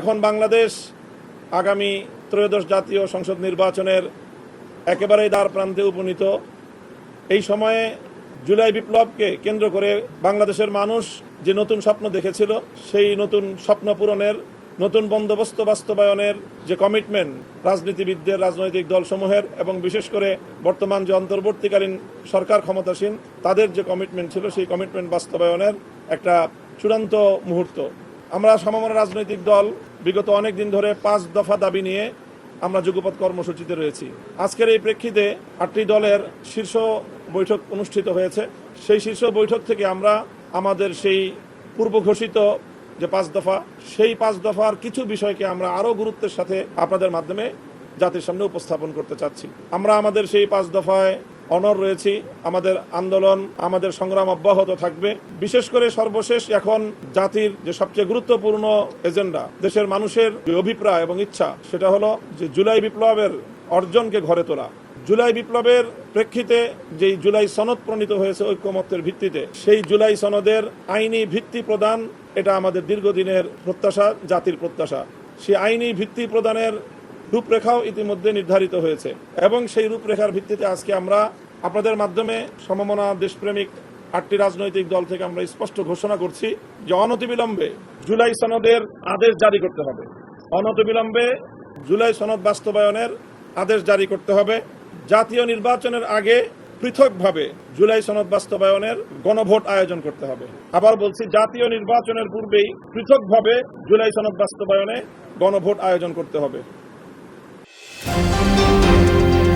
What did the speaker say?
এখন বাংলাদেশ আগামী ত্রয়োদশ জাতীয় সংসদ নির্বাচনের একেবারেই দ্বার প্রান্তে উপনীত। এই সময়ে জুলাই বিপ্লবকে কেন্দ্র করে বাংলাদেশের মানুষ যে নতুন স্বপ্ন দেখেছিল, সেই নতুন স্বপ্ন পূরণের, নতুন বন্দোবস্ত বাস্তবায়নের যে কমিটমেন্ট রাজনীতিবিদদের রাজনৈতিক দলসমূহের এবং বিশেষ করে বর্তমান যে অন্তর্বর্তীকালীন সরকার ক্ষমতাসীন, তাদের যে কমিটমেন্ট ছিল, সেই কমিটমেন্ট বাস্তবায়নের একটা চূড়ান্ত মুহূর্ত। আমরা সমমনা রাজনৈতিক দল বিগত অনেক দিন ধরে পাঁচ দফা দাবি নিয়ে আমরা যুগপৎ কর্মসূচিতে রয়েছি। আজকের এই প্রেক্ষিতে আটটি দলের শীর্ষ বৈঠক অনুষ্ঠিত হয়েছে। সেই শীর্ষ বৈঠক থেকে আমরা আমাদের সেই পূর্ব ঘোষিত যে পাঁচ দফা, সেই পাঁচ দফার কিছু বিষয়কে আমরা আরও গুরুত্বের সাথে আপনাদের মাধ্যমে জাতির সামনে উপস্থাপন করতে চাচ্ছি। আমরা আমাদের সেই পাঁচ দফায় অনর রয়েছি। আমাদের আন্দোলন, আমাদের সংগ্রাম অব্যাহত থাকবে। বিশেষ করে সর্বশেষ এখন জাতির যে সবচেয়ে গুরুত্বপূর্ণ এজেন্ডা, দেশের মানুষের যে অভিপ্রায় এবং ইচ্ছা, সেটা হলো যে জুলাই বিপ্লবের অর্জনকে ঘরে তোলা। জুলাই বিপ্লবের প্রেক্ষিতে যেই জুলাই সনদ প্রণীত হয়েছে ঐক্যমত্যের ভিত্তিতে, সেই জুলাই সনদের আইনি ভিত্তি প্রদান, এটা আমাদের দীর্ঘদিনের প্রত্যাশা, জাতির প্রত্যাশা। সেই আইনি ভিত্তি প্রদানের রূপরেখাও ইতিমধ্যে নির্ধারিত হয়েছে। এবং সেই রূপরেখার ভিত্তিতে আজকে আমরা আপনাদের মাধ্যমে সমমনা দেশপ্রেমিক আটটি রাজনৈতিক দল থেকে আমরা স্পষ্ট ঘোষণা করছি যে অনতিবিলম্বে জুলাই সনদের আদেশ জারি করতে হবে। অনতিবিলম্বে জুলাই সনদ বাস্তবায়নের আদেশ জারি করতে হবে। জাতীয় নির্বাচনের আগে পৃথকভাবে জুলাই সনদ বাস্তবায়নের গণভোট আয়োজন করতে হবে। আবার বলছি, জাতীয় নির্বাচনের পূর্বেই পৃথকভাবে জুলাই সনদ বাস্তবায়নে গণভোট আয়োজন করতে হবে।